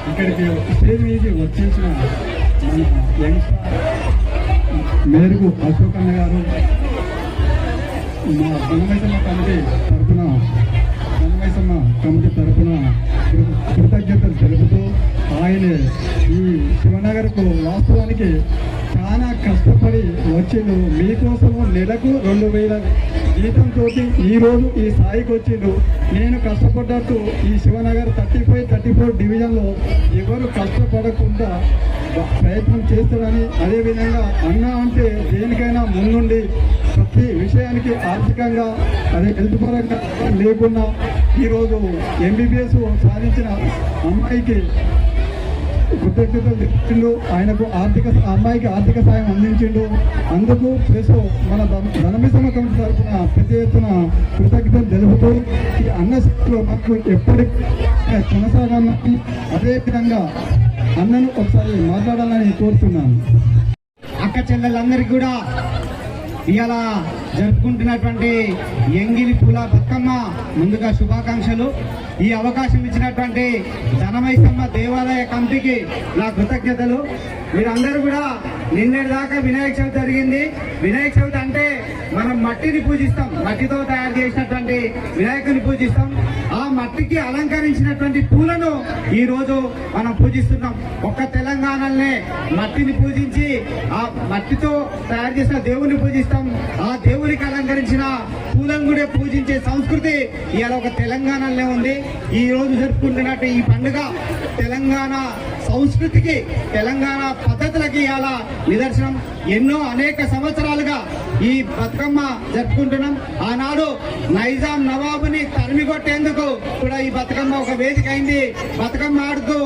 ఇక్కడికి స్టేజ్ మీదకి వచ్చేసిన మన యంగ్స్టార్ మేరకు అశోక్ అన్న గారు. మా ధనమైసమ్మ కమిటీ తరఫున ధనమైసమ్మ కమిటీ తరఫున కృతజ్ఞతలు తెలుపుతూ ఆయన ఈ శివనగర్కు వాస్తవానికి చాలా కష్టపడి వచ్చిండు. మీకోసం నెలకు రెండు వేల జీతంతో ఈ రోజు ఈ స్థాయికి వచ్చిండు. నేను కష్టపడ్డట్టు ఈ Shivanagar thirty five thirty four డివిజన్లో ఎవరు కష్టపడకుండా ప్రయత్నం చేస్తాడని అదేవిధంగా అన్న అంటే దేనికైనా ముందుండి ప్రతి విషయానికి ఆర్థికంగా అదే హెల్త్ పరంగా లేకుండా ఈరోజు ఎంబీబీఎస్ సాధించిన అమ్మాయికి కృతజ్ఞతలు తెచ్చిండు ఆయనకు ఆర్థిక అమ్మాయికి ఆర్థిక సాయం అందించిండు. అందుకు ప్లస్ మన ధనమిశ్రమ కమిటీ తరఫున పెద్ద ఎత్తున కృతజ్ఞతలు తెలుపుతూ ఈ అన్న శక్తిలో మనకు ఎప్పటికీ కొనసాగాలని అదేవిధంగా అన్నను ఒకసారి మాట్లాడాలని కోరుతున్నాను. అక్క చెల్లెలందరికీ కూడా ఇవాళ జరుపుకుంటున్నటువంటి ఎంగిలి పూల బతుకమ్మ ముందుగా శుభాకాంక్షలు. ఈ అవకాశం ఇచ్చినటువంటి ధనమైసమ్మ దేవాలయ కమిటీకి నా కృతజ్ఞతలు. మీరందరూ కూడా నిన్నటి దాకా వినాయక చవితి జరిగింది. వినాయక చవితి అంటే మనం మట్టిని పూజిస్తాం. మట్టితో తయారు చేసినటువంటి వినాయకుని పూజిస్తాం. మట్టికి అలంకరించినటువంటి పూలను ఈ రోజు మనం పూజిస్తున్నాం. ఒక్క తెలంగాణనే మట్టిని పూజించి ఆ మట్టితో తయారు చేసిన దేవుని పూజిస్తాం. ఆ దేవునికి అలంకరించిన పూలను కూడా పూజించే సంస్కృతి ఇవాళ ఒక తెలంగాణలోనే ఉంది. ఈ రోజు జరుపుకుంటున్నట్టు ఈ పండుగ తెలంగాణ సంస్కృతికి తెలంగాణ పద్ధతులకి ఇవాళ నిదర్శనం. ఎన్నో అనేక సంవత్సరాలుగా ఈ బతుకమ్మ జరుపుకుంటున్నాం. ఆనాడు నైజాం నవాబుని తరిమి కొట్టేందుకు కూడా ఈ బతుకమ్మ ఒక వేదిక అయింది. బతుకమ్మ ఆడుతూ